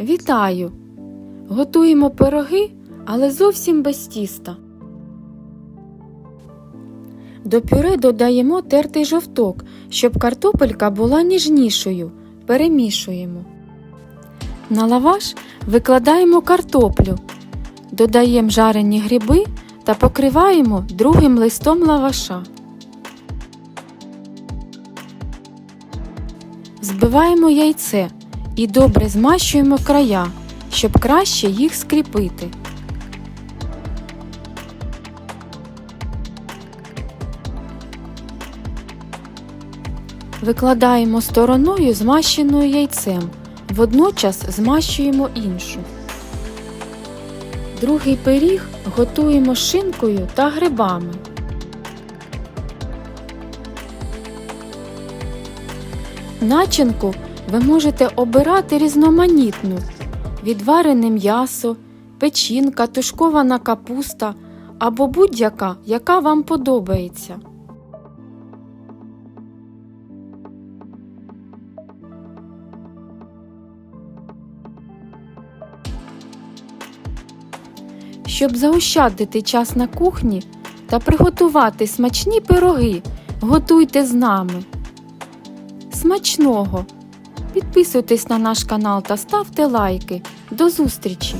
Вітаю! Готуємо пироги, але зовсім без тіста. До пюре додаємо тертий жовток, щоб картопелька була ніжнішою. Перемішуємо. На лаваш викладаємо картоплю, додаємо жарені гриби та покриваємо другим листом лаваша. Збиваємо яйце і добре змащуємо края, щоб краще їх скріпити. Викладаємо стороною змащеною яйцем, водночас змащуємо іншу. Другий пиріг готуємо шинкою та грибами. Начинку ви можете обирати різноманітну: відварене м'ясо, печінка, тушкована капуста або будь-яка, яка вам подобається. Щоб заощадити час на кухні та приготувати смачні пироги, готуйте з нами. Смачного! Підписуйтесь на наш канал та ставте лайки. До зустрічі!